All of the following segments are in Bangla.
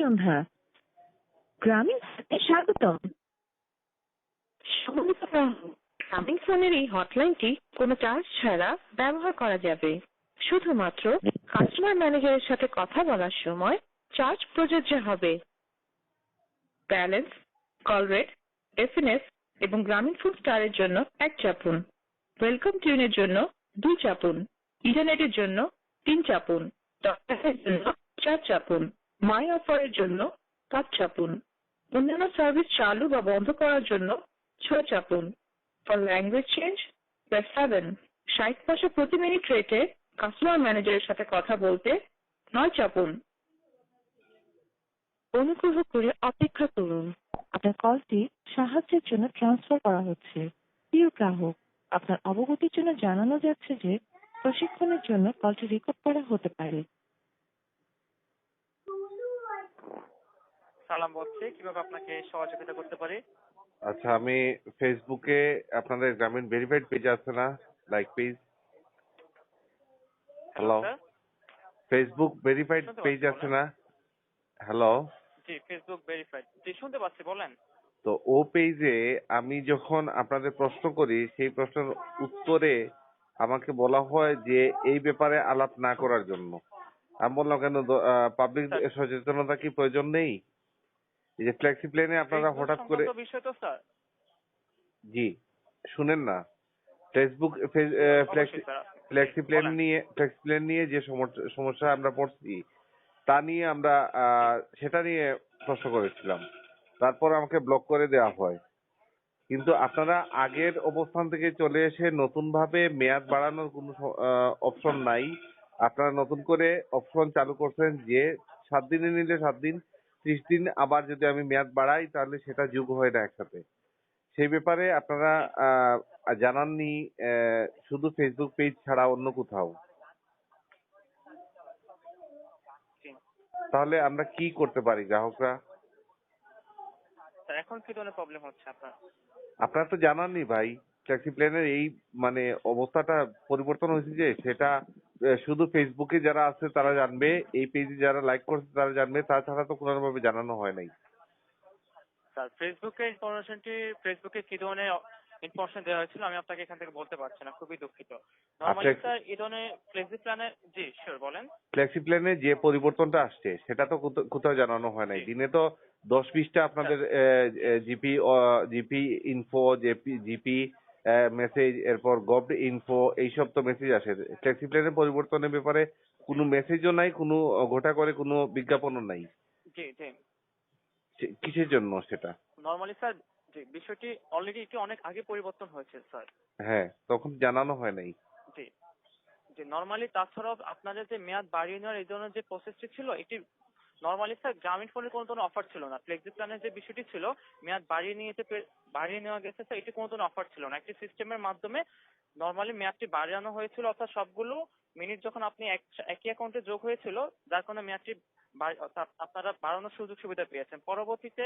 সন্ধ্যা। গ্রামীণ স্বাগতম। গ্রামীণ ফোনের এই হটলাইনটি কোনো চার্জ ছাড়া ব্যবহার করা যাবে। শুধুমাত্র কাস্টমার ম্যানেজারের সাথে কথা বলার সময় চার্জ প্রযোজ্য হবে। ব্যালেন্স কল রেট এসএমএস এবং গ্রামীণ ফোন স্টারের জন্য এক চাপুন। ওয়েলকাম টিউনের জন্য দুই চাপুন। ইন্টারনেটের জন্য তিন চাপুন। জন্য চার চাপুন। মাই অফারের জন্য পাঁচ চাপুন। অন্যান্য সার্ভিস চালু বা বন্ধ করার জন্য ছয় চাপুন। ফর ল্যাঙ্গুয়েজ চেঞ্জ সেভেন ষাট পয়সা প্রতি মিনিট রেটে কাস্টমার ম্যানেজারের সাথে কথা বলতে নয় চাপুন। অনুগ্রহ করে অপেক্ষা করুন। আপনার কলটি সাহায্যের জন্য ট্রান্সফার করা হচ্ছে। প্রিয় গ্রাহক, আপনার অবগতির জন্য জানানো যাচ্ছে যে প্রশিক্ষণের জন্য কলটি রেকর্ড করা হতে পারে। সালাম বলছি কীভাবে আপনাকে সহযোগিতা করতে পারি? আচ্ছা আমি ফেসবুকে আপনাদের গ্রামীণ ভেরিফাইড পেজ আছে না? Like page hello Facebook verified page আছে না? হ্যালো জি ফেসবুক ভেরিফাইড জি শুনতে পাচ্ছি বলেন। তো ও পেজে আমি যখন আপনাদের প্রশ্ন করি সেই প্রশ্নের উত্তরে আমাকে বলা হয় যে এই ব্যাপারে আলাপ না করার জন্য। আমি বললাম কেন পাবলিক। সচেতনতা কি প্রয়োজন নেই? এই যে ফ্লেক্সি প্লেনে আপনারা হঠাৎ করে বিষয় তো স্যার। জি শুনেন না। ফেসবুক ফ্লেক্সি অবশ্যই প্লেন নিয়ে ফ্লেক্সি প্লেন নিয়ে যে সমস্যা আমরা পড়ছি তা নিয়ে আমরা আহ, সেটা নিয়ে প্রশ্ন করেছিলাম। তারপর আমাকে ব্লক করে দেওয়া হয়। কিন্তু আপনারা আগের অবস্থান থেকে চলে এসে নতুন ভাবে মেয়াদ বাড়ানোর কোনো অপশন নাই। আপনারা নতুন করে অপশন চালু করছেন যে সাত দিনে নিলে সাত দিন ত্রিশ দিন আবার যদি আমি মেয়াদ বাড়াই তাহলে সেটা যোগ হয় না একসাথে। সেই ব্যাপারে আপনারা জানাননি শুধু ফেসবুক পেজ ছাড়া অন্য কোথাও। তাহলে আমরা কি করতে পারি গ্রাহকরা? এখন কি ধরনের প্রবলেম হচ্ছে আপনার? আপনারা তো জানাননি ভাই ট্যাক্সি প্লেনের এই মানে অবস্থাটা পরিবর্তন হয়েছে যে সেটা শুধু ফেসবুকে যারা আছে তারা জানবে এই পেজে যারা লাইক করছে তারা জানবে তাছাড়া তো কোনো ভাবে জানানো হয় নাই। স্যার ফেসবুকে ইনফরমেশনটি ফেসবুকে কি ধরনের ইনফরমেশন দেওয়া হয়েছিল আমি আপনাকে এখান থেকে বলতে পারছি না খুবই দুঃখিত। নর্মালি আচ্ছা। স্যার এই ধরনের ফ্লেক্সি প্ল্যানে জি শিওর বলেন। ফ্লেক্সি প্লেনে যে পরিবর্তনটা আসছে সেটা তো কোথা- কোথাও জানানো হয় নাই। দিনে তো দশ বিশটা আপনাদের GP GP info JP GP message এরপর গভ ইনফো এইসব তো মেসেজ আসে। ফ্লেক্সি প্লেনের পরিবর্তনের ব্যাপারে কোনো মেসেজও নাই কোনো গোটা করে কোনো বিজ্ঞাপনও নাই। জি জি। কিসের জন্য সেটা? নর্মালি স্যার জি বিষয়টি অলরেডি এটি অনেক আগে পরিবর্তন হয়েছে স্যার হ্যাঁ তখন জানানো হয় নাই। জি। নর্মালি তাছাড়াও আপনাদের যে মেয়াদ বাড়িয়ে নেওয়ার এই ধরনের যে প্রসেসটি ছিল এটি নর্মালি স্যার গ্রামীণ ফোনের কোনো অফার ছিল না। ফ্লেক্সি প্ল্যানের যে বিষয়টি ছিল, মেয়াদ বাড়িয়ে নিয়েছে বাড়িয়ে নেওয়া গেছে স্যার এটি কোনো অফার ছিল না। একটি সিস্টেমের মাধ্যমে নর্মালি মেয়াদটি বাড়ানো হয়েছিল, অর্থাৎ সবগুলো মিনিট যখন আপনি একই অ্যাকাউন্টে যোগ হয়েছিল, যার কারণে মেয়াদটি আপনারা বাড়ানোর সুযোগ সুবিধা পেয়েছেন। পরবর্তীতে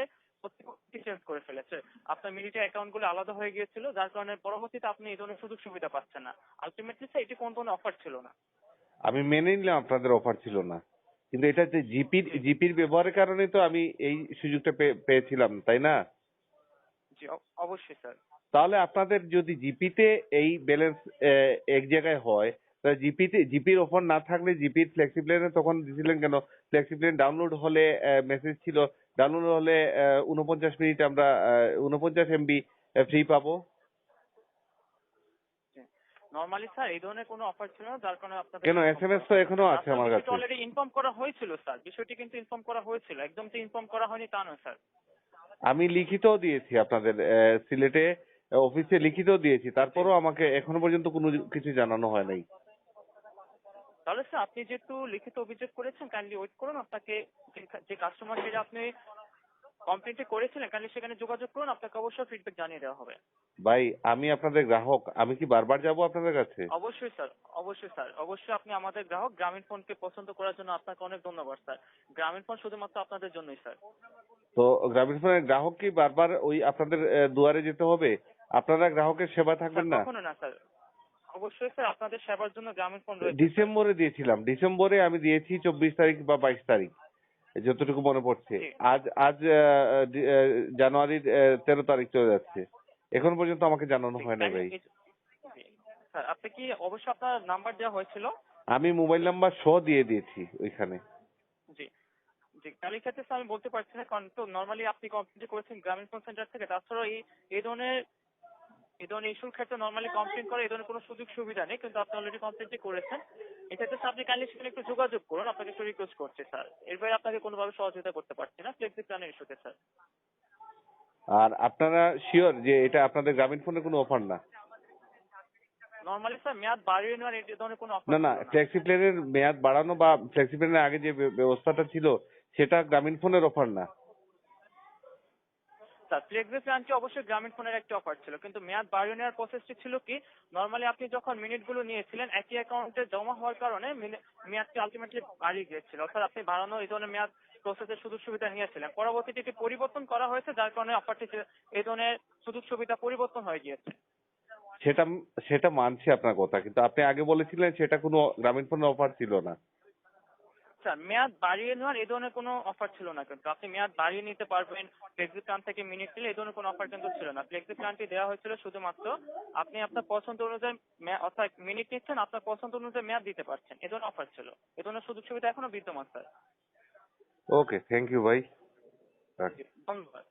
চেঞ্জ করে ফেলেছে। আপনার মিনিটের অ্যাকাউন্টগুলো আলাদা হয়ে গিয়েছিল, যার কারণে পরবর্তীতে আপনি এই ধরনের সুযোগ সুবিধা পাচ্ছেন না। আলটিমেটলি স্যার এটি কোনো ধরনের অফার ছিল না। আমি মেনে নিলাম আপনাদের অফার ছিল না। কিন্তু এটা যে জিপির জিপির ব্যবহারের কারণে তো আমি এই সুযোগটা পেয়েছিলাম তাই না? জি অবশ্যই স্যার। তাহলে আপনাদের যদি জিপিতে এই ব্যালেন্স এক জায়গায় হয় তাহলে জিপিতে জিপির অফার না থাকলে জিপির ফ্লেক্সিপ্লেনে তখন দিছিলেন কেন? ফ্লেক্সিপ্লেন ডাউনলোড হলে মেসেজ ছিল ডাউনলোড হলে উনপঞ্চাশ মিনিট আমরা উনপঞ্চাশ এমবি ফ্রি পাবো। নর্মালি স্যার এই ধরনের কোনো অফার ছিল না যার কারণে আপনাদের কেন? SMS তো এখনও আছে আমার কাছে। অলরেডি ইনফর্ম করা হয়েছিল স্যার বিষয়টি কিন্তু ইনফর্ম করা হয়েছিল। একদম তো ইনফর্ম করা হয়নি তা নয় স্যার আমি লিখিতও দিয়েছি আপনাদের সিলেটে অফিসে লিখিতও দিয়েছি। তারপরও আমাকে এখনও পর্যন্ত কোনো কিছু জানানো হয় নাই। তাহলে স্যার আপনি যেহেতু লিখিত অভিযোগ করেছেন কাইন্ডলি ওয়েট করুন। আপনাকে যে- যে কাস্টমার কেয়ারে আপনি কমপ্লেনটি করেছিলেন কাইন্ডলি সেখানে যোগাযোগ করুন আপনাকে অবশ্যই ফিডব্যাক জানিয়ে দেওয়া হবে। ভাই আমি আপনাদের গ্রাহক আমি কি বারবার যাব আপনাদের কাছে? অবশ্যই স্যার অবশ্যই স্যার অবশ্যই আপনি আমাদের গ্রাহক গ্রামীণ ফোনকে পছন্দ করার জন্য আপনাকে অনেক ধন্যবাদ স্যার। গ্রামীণ ফোন শুধুমাত্র আপনাদের জন্যই স্যার। তো গ্রামীণ ফোনের গ্রাহক কি বারবার ওই আপনাদের দুয়ারে যেতে হবে? আপনারা গ্রাহকের সেবা থাকবেন না? কখনো না স্যার। অবশ্যই স্যার আপনাদের সেবার জন্য গ্রামীণ ফোন রয়েছে ডিসেম্বরে দিয়েছিলাম। ডিসেম্বরে আমি দিয়েছি চব্বিশ তারিখ বা বাইশ তারিখ। যতটুকু মনে পড়ছে। আজ আজ জানুয়ারির তেরো তারিখ চলে যাচ্ছে। এখন পর্যন্ত আমাকে জানানো হয় না ভাই। স্যার আপনি কি অবশ্যই আপনার নাম্বার দেওয়া হয়েছিল? আমি মোবাইল নাম্বার সহ দিয়ে দিয়েছি ওইখানে। জি। জি তাহলে ক্ষেত্রে আমি বলতে পারছি না কারণ তো নর্মালি আপনি কমপ্লেন করেছেন গ্রামীণ ফোন সেন্টার থেকে তাছাড়াও এই এই ধরনের এই ধরনের ইস্যুর ক্ষেত্রে নর্মালি কমপ্লেন করে এই ধরনের কোনো সুযোগ সুবিধা নেই কিন্তু আপনি অলরেডি কমপ্লেনটি করেছেন। এক্ষেত্রে স্যার আপনি কাইন্ডলি সেখানে একটু যোগাযোগ করুন আপনাকে একটু রিকোয়েস্ট করছি স্যার এর বাইরে আপনাকে কোনোভাবে সহযোগিতা করতে পারছি না ফ্লেক্সি প্ল্যানের ইস্যুতে স্যার আর আপনারা শিওর যে এটা আপনাদের গ্রামীণ ফোনের কোনো অফার না? নর্মালি স্যার মেয়াদ বাড়িয়ে নেওয়ার এই ধরনের কোনো অফার না না ফ্লেক্সি প্লেনের মেয়াদ বাড়ানো বা ফ্লেক্সি প্লেনের আগে যে ব্যবস্থাটা ছিল সেটা গ্রামীণ ফোনের অফার না। স্যার ফ্লেক্সি প্ল্যানটি অবশ্যই গ্রামীণ ফোনের একটা অফার ছিল। কিন্তু মেয়াদ বাড়িয়ে নেওয়ার প্রসেসটি ছিল কি নর্মালি আপনি যখন মিনিটগুলো নিয়েছিলেন, একই অ্যাকাউন্টে জমা হওয়ার কারণে মেয়াদটি আলটিমেটলি বাড়িয়ে গিয়েছিল। অর্থাৎ আপনি বাড়ানো এই ধরনের মেয়াদ প্রসেসের সুযোগ সুবিধা নিয়েছিলেন। পরবর্তীতে এটি পরিবর্তন করা হয়েছে, যার কারণে অফারটি এই ধরনের সুযোগ সুবিধা পরিবর্তন হয়ে গিয়েছে। সেটা সেটা মানছি আপনার কথা, কিন্তু আপনি আগে বলেছিলেন সেটা কোনো গ্রামীণ ফোনের অফার ছিল না। স্যার মেয়াদ বাড়িয়ে নেওয়ার এই ধরনের কোনো অফার ছিল না কিন্তু। আপনি মেয়াদ বাড়িয়ে নিতে পারবেন ফ্লেক্সি প্ল্যান থেকে মিনিট নিলে এই ধরনের কোনো অফার কিন্তু ছিল না। ফ্লেক্সি প্ল্যানটি দেওয়া হয়েছিল শুধুমাত্র আপনি আপনার পছন্দ অনুযায়ী অর্থাৎ মিনিট নিচ্ছেন আপনার পছন্দ অনুযায়ী মেয়াদ দিতে পারছেন। এই ধরনের অফার ছিল। এ ধরনের সুযোগ সুবিধা এখনও বিদ্যমান স্যার। ওকে থ্যাংক ইউ ভাই ধন্যবাদ।